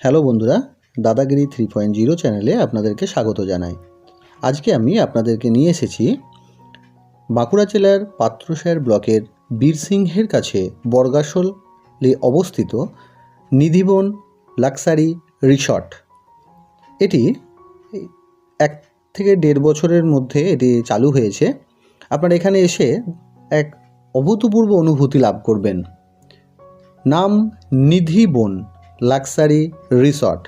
Hello বন্ধুরা, দাদাগিরি three point zero চ্যানেলে আপনাদেরকে স্বাগত জানাই। আজকে আমি আপনাদেরকে নিয়ে এসেছি বাঁকুড়া জেলার পাত্রসায়ের ব্লকের বীরসিংহের কাছে বর্গাসলে অবস্থিত নিধিবন লাক্সারি রিসর্ট। এটি এক থেকে দেড় বছরের মধ্যে এটি চালু হয়েছে। আপনারা এখানে এসে এক অভূতপূর্ব অনুভূতি লাভ করবেন। নাম নিধিবন। Luxury resort.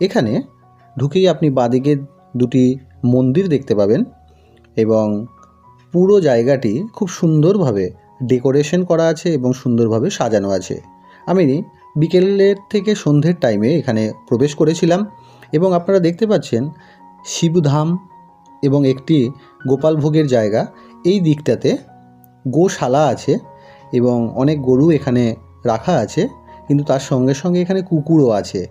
এখানে ঢুকেই আপনি বাদিকে দুটি মন্দির দেখতে পাবেন এবং পুরো জায়গাটি খুব সুন্দরভাবে ডেকোরেশন করা আছে এবং সুন্দরভাবে সাজানো আছে। আমি বিকেলের থেকে সন্ধ্যের টাইমে এখানে প্রবেশ করেছিলাম এবং আপনারা দেখতে পাচ্ছেন শিবধাম এবং একটি গোপাল ভোগের জায়গা। এই দিকটাতে গোশালা আছে এবং অনেক গরু এখানে রাখা আছে। কিন্তু তার সঙ্গে সঙ্গে এখানে কুকুরও আছে।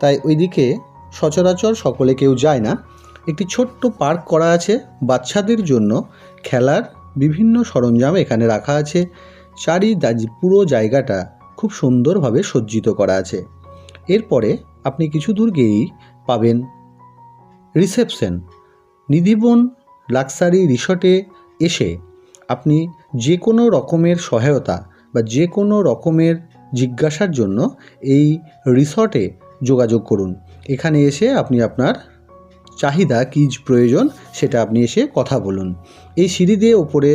তাই ওইদিকে সচরাচর সকলে কেউ যায় না। একটি ছোট্ট পার্ক করা আছে বাচ্চাদের জন্য। খেলার বিভিন্ন সরঞ্জাম এখানে রাখা আছে। চারি পুরো জায়গাটা খুব সুন্দরভাবে সজ্জিত করা আছে। এরপরে আপনি কিছু দূর গিয়েই পাবেন রিসেপশন। নিধিবন লাক্সারি রিসর্টে এসে আপনি যে কোনো রকমের সহায়তা বা যে কোনো রকমের জিজ্ঞাসার জন্য এই রিসর্টে যোগাযোগ করুন। এখানে এসে আপনি আপনার চাহিদা, কী প্রয়োজন সেটা আপনি এসে কথা বলুন। এই সিঁড়ি দিয়ে ওপরে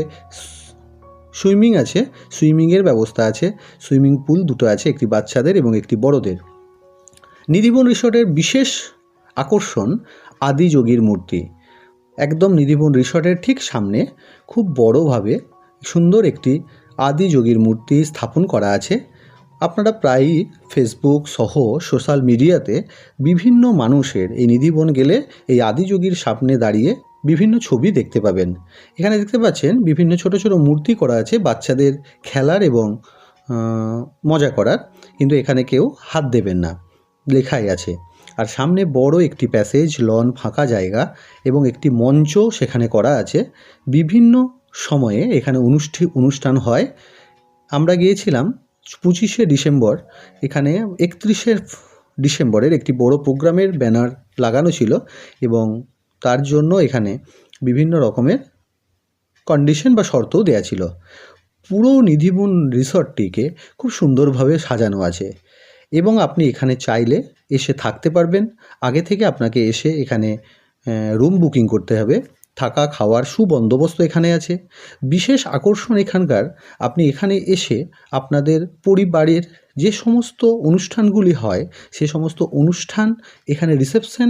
সুইমিং আছে, সুইমিংয়ের ব্যবস্থা আছে, সুইমিং পুল দুটো আছে, একটি বাচ্চাদের এবং একটি বড়দের। নিধিবন রিসর্টের বিশেষ আকর্ষণ আদিযোগীর মূর্তি। একদম নিধিবন রিসর্টের ঠিক সামনে খুব বড়ভাবে সুন্দর একটি আদিযোগীর মূর্তি স্থাপন করা আছে। আপনারা প্রায়ই ফেসবুক সহ সোশ্যাল মিডিয়াতে বিভিন্ন মানুষের এই নিধিবন গেলে এই আদিযোগীর সামনে দাঁড়িয়ে বিভিন্ন ছবি দেখতে পাবেন। এখানে দেখতে পাচ্ছেন বিভিন্ন ছোট ছোট মূর্তি করা আছে বাচ্চাদের খেলার এবং মজা করার। কিন্তু এখানে কেউ হাত দেবেন না, লেখাই আছে। আর সামনে বড় একটি প্যাসেজ লন ফাঁকা জায়গা এবং একটি মঞ্চ সেখানে করা আছে। বিভিন্ন সময়ে এখানে অনুষ্ঠি, অনুষ্ঠান হয়। আমরা গিয়েছিলাম পঁচিশে ডিসেম্বর, এখানে একত্রিশে ডিসেম্বরের একটি বড় প্রোগ্রামের ব্যানার লাগানো ছিল এবং তার জন্য এখানে বিভিন্ন রকমের কন্ডিশন বা শর্তও দেওয়া ছিল। পুরো নিধিবন রিসর্টটিকে খুব সুন্দরভাবে সাজানো আছে এবং আপনি এখানে চাইলে এসে থাকতে পারবেন। আগে থেকে আপনাকে এসে এখানে রুম বুকিং করতে হবে। থাকা খাওয়ার সুবন্দোবস্ত এখানে আছে। বিশেষ আকর্ষণ এখানকার, আপনি এখানে এসে আপনাদের পরিবারের যে সমস্ত অনুষ্ঠানগুলি হয়, সে সমস্ত অনুষ্ঠান এখানে রিসেপশন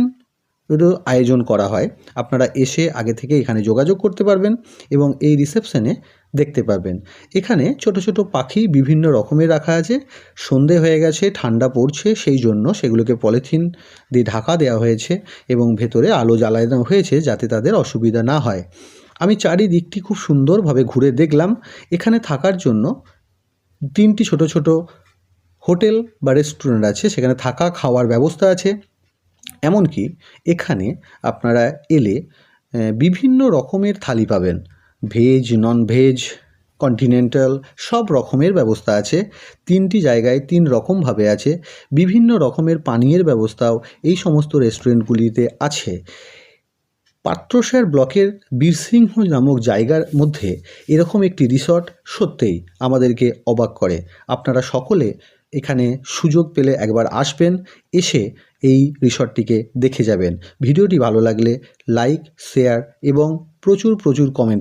আয়োজন করা হয়। আপনারা এসে আগে থেকে এখানে যোগাযোগ করতে পারবেন এবং এই রিসেপশনে দেখতে পারবেন। এখানে ছোট ছোট পাখি বিভিন্ন রকমের রাখা আছে। সন্ধে হয়ে গেছে, ঠান্ডা পড়ছে, সেই জন্য সেগুলোকে পলিথিন দিয়ে ঢাকা দেওয়া হয়েছে এবং ভেতরে আলো জ্বালানো হয়েছে যাতে তাদের অসুবিধা না হয়। আমি চারিদিকটি খুব সুন্দরভাবে ঘুরে দেখলাম। এখানে থাকার জন্য তিনটি ছোট ছোট হোটেল বা রেস্টুরেন্ট আছে। সেখানে থাকা, খাওয়ার ব্যবস্থা আছে। এমনকি এখানে আপনারা এলে বিভিন্ন রকমের থালি পাবেন। ভেজ নন ভেজ কন্টিনেন্টাল সব রকমের ব্যবস্থা আছে। তিনটি জায়গায় তিন রকমভাবে আছে। বিভিন্ন রকমের পানীয়ের ব্যবস্থাও এই সমস্ত রেস্টুরেন্টগুলিতে আছে। পাত্রসার ব্লকের বীরসিংহ নামক জায়গার মধ্যে এরকম একটি রিসর্ট সত্যিই আমাদেরকে অবাক করে। আপনারা সকলে এখানে সুযোগ পেলে একবার আসবেন, এসে এই রিসর্টটিকে দেখে যাবেন। ভিডিওটি ভালো লাগলে লাইক শেয়ার এবং প্রচুর প্রচুর কমেন্ট